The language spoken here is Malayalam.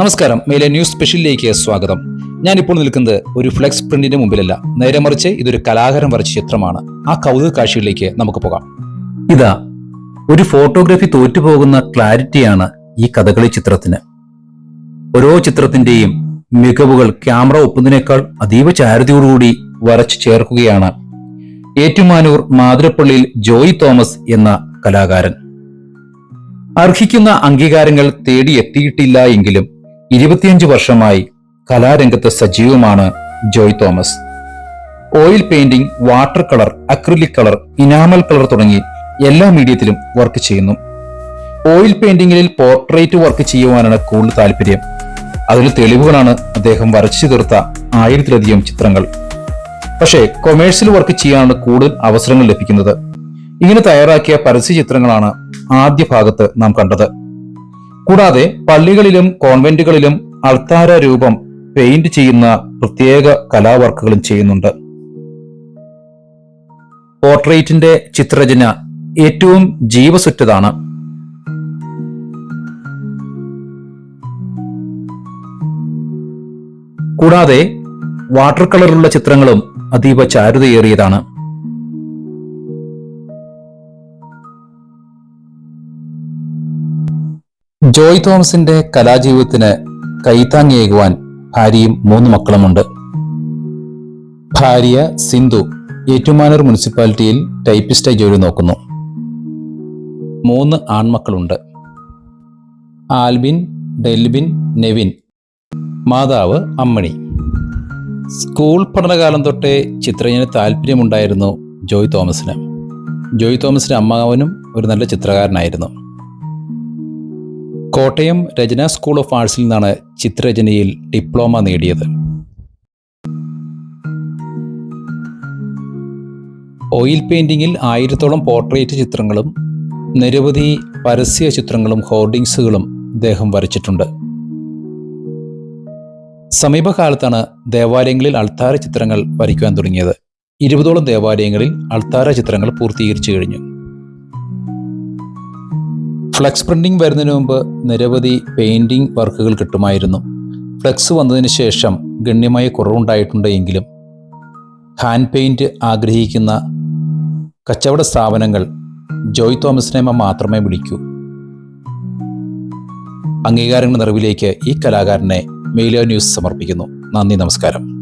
നമസ്കാരം. മേലെ ന്യൂസ് സ്പെഷ്യലിലേക്ക് സ്വാഗതം. ഞാനിപ്പോൾ നിൽക്കുന്നത് ഒരു ഫ്ലെക്സ് പ്രിന്റിന് മുമ്പിലല്ല. നേരെ മറിച്ച് ഇതൊരു കലാകാരൻ വരച്ച ചിത്രമാണ്. ആ കൗതുക കാഴ്ചയിലേക്ക് നമുക്ക് പോകാം. ഇതാ ഒരു ഫോട്ടോഗ്രാഫി തോറ്റുപോകുന്ന ക്ലാരിറ്റിയാണ് ഈ കഥകളി ചിത്രത്തിന്. ഓരോ ചിത്രത്തിന്റെയും മികവുകൾ ക്യാമറ ഒപ്പുന്നതിനേക്കാൾ അതീവ ചാരുതയോടുകൂടി വരച്ചു ചേർക്കുകയാണ് ഏറ്റുമാനൂർ മാതിരപ്പള്ളിയിൽ ജോയ് തോമസ് എന്ന കലാകാരൻ. അർഹിക്കുന്ന അംഗീകാരങ്ങൾ തേടിയെത്തിയിട്ടില്ല എങ്കിലും ഇരുപത്തിയഞ്ച് വർഷമായി കലാരംഗത്ത് സജീവമാണ് Joy Thomas. Oil painting water colour acrylic colour enamel colour തുടങ്ങി എല്ലാ മീഡിയത്തിലും വർക്ക് ചെയ്യുന്നു. ഓയിൽ പെയിന്റിങ്ങിൽ പോർട്രേറ്റ് വർക്ക് ചെയ്യുവാനാണ് കൂടുതൽ താല്പര്യം. അതിന് തെളിവുകളാണ് അദ്ദേഹം വരച്ചു തീർത്ത ആയിരത്തിലധികം ചിത്രങ്ങൾ. പക്ഷേ കൊമേഴ്സ്യൽ വർക്ക് ചെയ്യാനാണ് കൂടുതൽ അവസരങ്ങൾ ലഭിക്കുന്നത്. ഇങ്ങനെ തയ്യാറാക്കിയ പരസ്യ ചിത്രങ്ങളാണ് ആദ്യ ഭാഗത്ത് നാം കണ്ടത്. കൂടാതെ പള്ളികളിലും കോൺവെന്റുകളിലും അൾത്താര രൂപം പെയിന്റ് ചെയ്യുന്ന പ്രത്യേക കലാവർക്കുകളും ചെയ്യുന്നുണ്ട്. പോർട്രേറ്റിന്റെ ചിത്രരചന ഏറ്റവും ജീവസുറ്റതാണ് കൂടാതെ വാട്ടർ കളറിലുള്ള ചിത്രങ്ങളും അതീവ ചാരുതയേറിയതാണ്. ജോയ് തോമസിന്റെ കലാജീവിതത്തിന് കൈത്താങ്ങിയേകുവാൻ ഭാര്യയും മൂന്ന് മക്കളുമുണ്ട്. ഭാര്യ സിന്ധു ഏറ്റുമാനൂർ മുനിസിപ്പാലിറ്റിയിൽ ടൈപ്പിസ്റ്റായി ജോലി നോക്കുന്നു. മൂന്ന് ആൺമക്കളുണ്ട്. ആൽബിൻ ഡെൽബിൻ നെവിൻ. മാതാവ് അമ്മണി. സ്കൂൾ പഠനകാലം തൊട്ടേ ചിത്രരചന താല്പര്യമുണ്ടായിരുന്നു ജോയ് തോമസിന്. ജോയ് തോമസിന്റെ അമ്മാവനും ഒരു നല്ല ചിത്രകാരനായിരുന്നു. കോട്ടയം രചന സ്കൂൾ ഓഫ് ആർട്സിൽ നിന്നാണ് ചിത്രരചനയിൽ ഡിപ്ലോമ നേടിയത്. ഓയിൽ പെയിൻറിങ്ങിൽ ആയിരത്തോളം പോർട്രേറ്റ് ചിത്രങ്ങളും നിരവധി പരസ്യ ചിത്രങ്ങളും ഹോർഡിങ്സുകളും അദ്ദേഹം വരച്ചിട്ടുണ്ട്. സമീപകാലത്താണ് ദേവാലയങ്ങളിൽ അൾത്താര ചിത്രങ്ങൾ വരയ്ക്കുവാൻ തുടങ്ങിയത്. ഇരുപതോളം ദേവാലയങ്ങളിൽ അൾത്താര ചിത്രങ്ങൾ പൂർത്തീകരിച്ചു കഴിഞ്ഞു. ഫ്ലെക്സ് പ്രിന്റിംഗ് വരുന്നതിന് മുമ്പ് നിരവധി പെയിന്റിംഗ് വർക്കുകൾ കിട്ടുമായിരുന്നു. ഫ്ലെക്സ് വന്നതിന് ശേഷം ഗണ്യമായ കുറവുണ്ടായിട്ടുണ്ട് എങ്കിലും ഹാൻഡ് പെയിന്റ് ആഗ്രഹിക്കുന്ന കച്ചവട സ്ഥാപനങ്ങൾ ജോയ് തോമസിനെ മാത്രമേ വിളിക്കൂ. അംഗീകാരങ്ങളുടെ നിറവിലേക്ക് ഈ കലാകാരനെ മെയിലോ ന്യൂസ് സമർപ്പിക്കുന്നു. നന്ദി നമസ്കാരം.